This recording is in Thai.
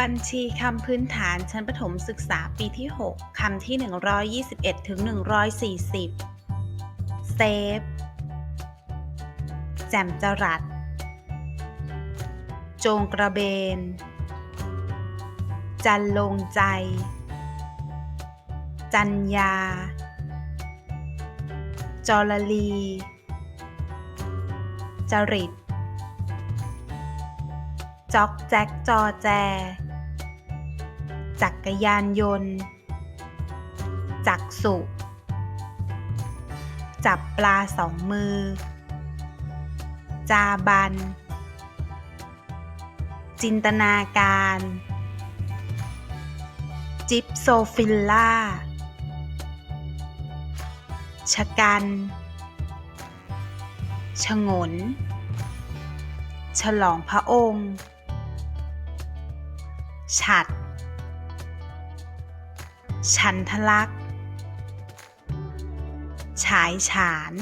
บัญชีคำพื้นฐานชั้นประถมศึกษาปีที่ 6 คำที่ 121 ถึง 140 เซฟ แจมจรัสโจงกระเบน จันลงใจ จัญญาจรลี จริตจ๊อกแจ็คจอแจ จักรยานยนต์ จักสุ จับปลาสองมือ จาบัน จินตนาการ จิปโซฟิลล่า ชะกันฉงน ฉลองพระองค์ ฉัด ฉันทลักษ์ ฉายฉาน